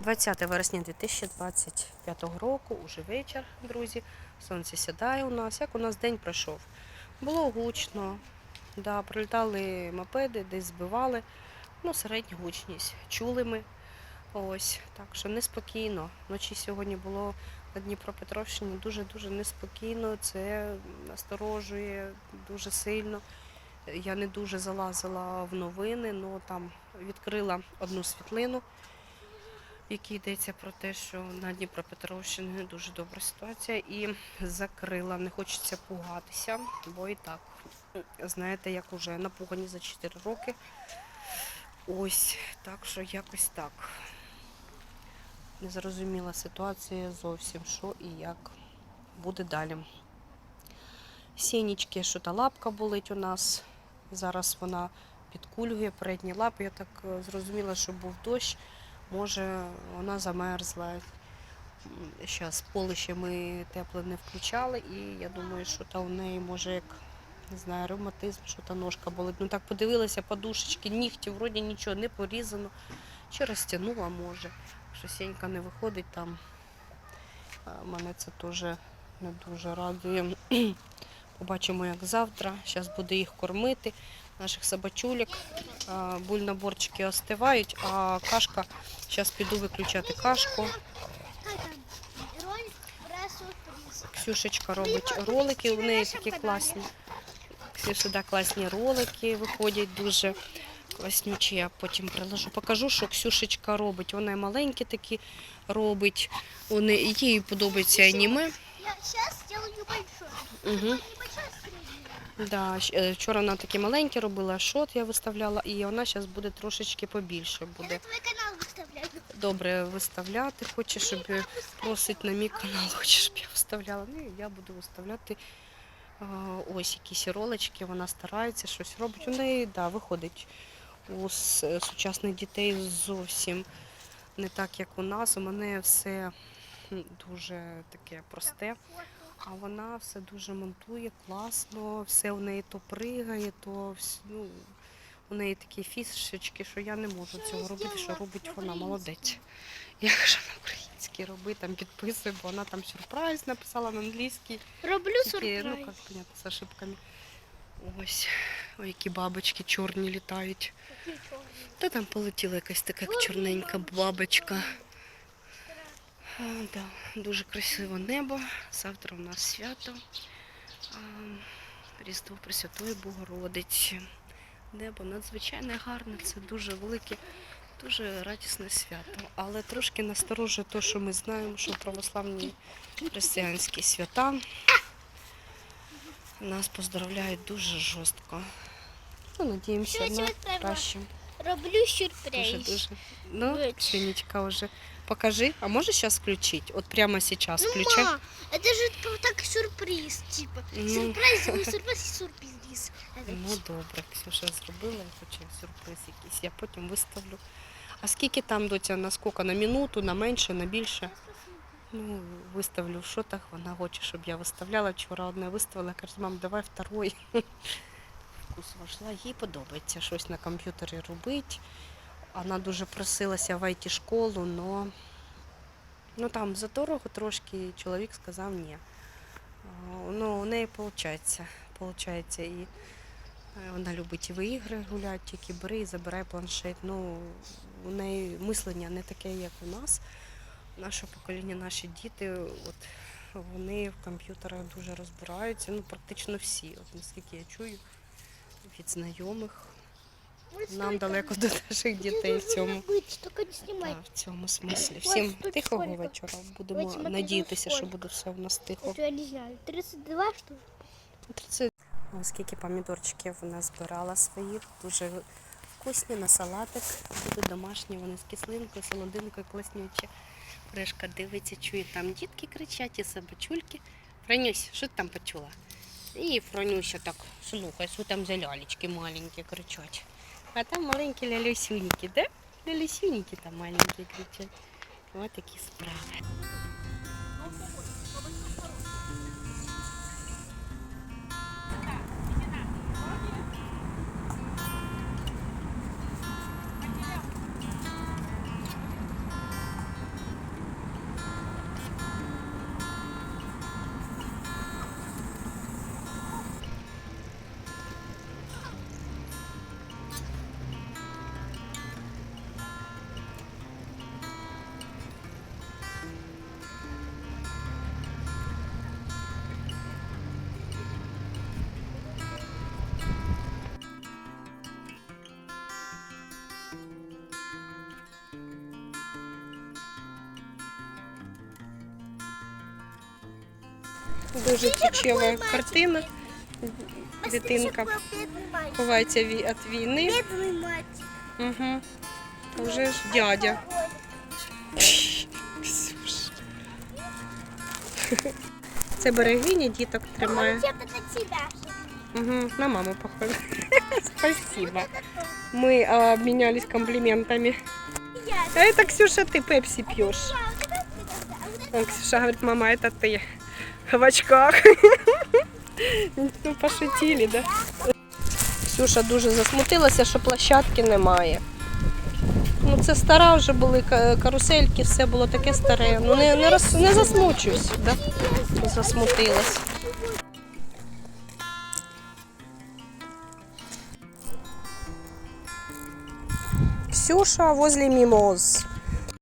20 вересня 2025 року, уже вечір, друзі. Сонце сідає у нас. Як у нас день пройшов? Було гучно, да, пролітали мопеди, десь збивали. Ну, середня гучність. Чули ми. Ось, так що неспокійно. Вночі сьогодні було на Дніпропетровщині дуже-дуже неспокійно. Це насторожує дуже сильно. Я не дуже залазила в новини, але там відкрила одну світлину, в якій йдеться про те, що на Дніпропетровщині дуже добра ситуація, і закрила. Не хочеться пугатися, бо і так, знаєте, як уже напугані за 4 роки. Ось, так що якось так. Незрозуміла ситуація зовсім, що і як буде далі. Сінічки, що та лапка болить у нас. Зараз вона підкульгує передні лапи. Я так е, зрозуміла, що був дощ. Може, вона замерзла. Зараз поле ще ми тепле не включали, і я думаю, що та у неї може як не знаю, ревматизм, що та ножка болить. Ну так подивилася, подушечки, нігті, вроді нічого не порізано. Чи розтягнула може. Що сінька не виходить там. Мене це теж не дуже радує. Побачимо, як завтра. Зараз буде їх кормити. Наших собачулек. А, Бульноборчики остивають, а кашка. Зараз піду виключати кашку. Ксюшечка робить ролики, у неї такі класні. Ксюша, класні ролики виходять дуже класнючі. Я потім приложу. Покажу, що Ксюшечка робить. Вона маленькі такі робить. Їй подобається аніме. Я сейчас сделаю большой. Угу. Да, щ- е, вчора вона такі маленькі робила, шот я виставляла, і вона зараз буде трошечки побільше Я на буде. твой канал выставляю. Добре виставляти, хоче, щоб е, просить на мій канал, хоче, щоб я виставляла. Ну, і я буду виставляти ось якісь ролички, вона старається, щось робить. У неї, да, виходить у с- сучасних дітей зовсім не так, як у нас. У мене все м, дуже таке просте. А вона все дуже монтує, класно, все у неї то пригає, то ну, у неї такі фішечки, що я не можу цього робити, що робить вона, молодець. Я кажу на українській роби, там підписуй, бо вона там сюрприз написала на англійській. Роблю ну, сюрприз. як понятно, з ошибками. Ось, ой, які бабочки чорні літають. Та там полетіла якась така чорненька бабочка. А, да, дуже красиве небо. Завтра у нас свято. Різдво Пресвятої Богородиці. Небо надзвичайно гарне, це дуже велике, дуже радісне свято. Але трошки насторожує те, що ми знаємо, що православні християнські свята нас поздравляють дуже жорстко. Ну, надіємося на краще. Роблю Дуже сюрприз. дуже. Ну, Вич. Ксенечка уже. Покажи. А можешь сейчас включить? Вот прямо сейчас Ну, включай. ма, это же так сюрприз, типа. Ну. Сюрприз, сюрприз, сюрприз. Ну добре, Ксюша зробила, я хочу сюрприз якийсь. Я потім виставлю. А скільки там доця? На скільки? На минуту, на менше, на більше? Ну, виставлю в шотах, вона хоче, щоб я виставляла. Вчора одне виставила, каже, мам, давай второй. Вкус вошла, їй подобається щось на комп'ютері робити. Вона дуже просилася в it школу але ну, там за дорого трошки чоловік сказав ні. Ну, у неї виходить. І е, вона любить і в ігри гуляти, тільки бери і забирай планшет. Ну, у неї мислення не таке, як у нас. Наше покоління, наші діти, от вони в комп'ютерах дуже розбираються. Ну, практично всі. От наскільки я чую від знайомих. Нам далеко до наших дітей в цьому. Так, в цьому смислі. Всім тихого вечора. Будемо надіятися, що буде все у нас тихо. Это я не знаю. 32 что 30. Ось скільки помідорчиків вона збирала своїх. Дуже вкусні на салатик. Будуть домашні, вони з кислинкою, солодинкою, класнючі. Решка дивиться, чує, там дітки кричать і собачульки. Франюсь, що ти там почула? І Франюся так, слухай, що там за лялечки маленькі кричать. А там маленькі лялюсюніки, да? Лялюсюніки там маленькі кричать. Ось такі справи. Дуже кічева картина. Дитинка Бедный мальчик. ховається від війни. Бедный мальчик. Угу. Вже ж дядя. Ксюш. Це берегиня діток тримає. Рецепт это тебя. Угу. На маму похоже. Спасибо. Мы а, обменялись комплиментами. Я. А это, Ксюша, ты пепси пьешь. А Ксюша говорит, мама, это ты в очках. Ну, пошутили, да? Ксюша дуже засмутилася, що площадки немає. Ну, це стара вже були карусельки, все було таке старе. Ну не, не, роз, не засмучуйся, да? засмутилась. Ксюша возле мимоз.